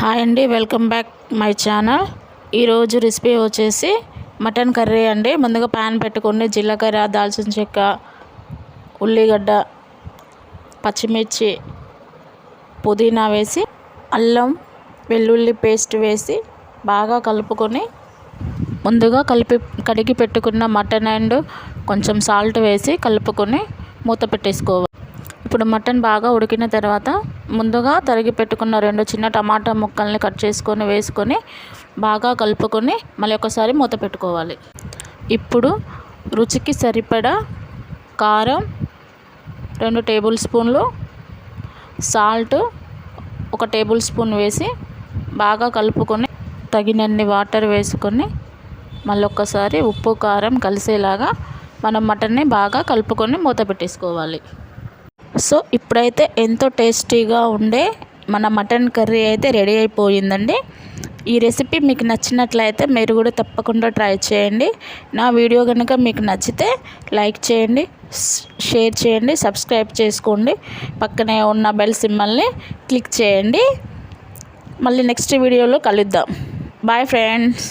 Hi అండి welcome back my channel ఈరోజు recipe వచ్చేసి మటన్ కర్రీ అండి. ముందుగా ప్యాన్ పెట్టుకుని జీలకర్ర దాల్చిన చెక్క ఉల్లిగడ్డ పచ్చిమిర్చి పుదీనా వేసి అల్లం వెల్లుల్లి పేస్ట్ వేసి బాగా కలుపుకొని ముందుగా కలిపి కడిగి పెట్టుకున్న మటన్ అండ్ కొంచెం సాల్ట్ వేసి కలుపుకొని మూత పెట్టేసుకోవాలి. ఇప్పుడు మటన్ బాగా ఉడికిన తర్వాత ముందుగా తరిగి పెట్టుకున్న రెండు చిన్న టమాటా ముక్కల్ని కట్ చేసుకొని వేసుకొని బాగా కలుపుకొని మళ్ళీ ఒకసారి మూత పెట్టుకోవాలి. ఇప్పుడు రుచికి సరిపడా కారం రెండు టేబుల్ స్పూన్లు సాల్ట్ ఒక టేబుల్ స్పూన్ వేసి బాగా కలుపుకొని తగినన్ని వాటర్ వేసుకొని మళ్ళీ ఒక్కసారి ఉప్పు కారం కలిసేలాగా మనం మటన్ని బాగా కలుపుకొని మూత పెట్టేసుకోవాలి. సో ఇప్పుడైతే ఎంతో టేస్టీగా ఉండే మన మటన్ కర్రీ అయితే రెడీ అయిపోయిందండి. ఈ రెసిపీ మీకు నచ్చినట్లయితే మీరు కూడా తప్పకుండా ట్రై చేయండి. నా వీడియో కనుక మీకు నచ్చితే లైక్ చేయండి షేర్ చేయండి సబ్స్క్రైబ్ చేసుకోండి. పక్కనే ఉన్న బెల్ సిమ్మల్ని క్లిక్ చేయండి. మళ్ళీ నెక్స్ట్ వీడియోలో కలుద్దాం. Bye friends.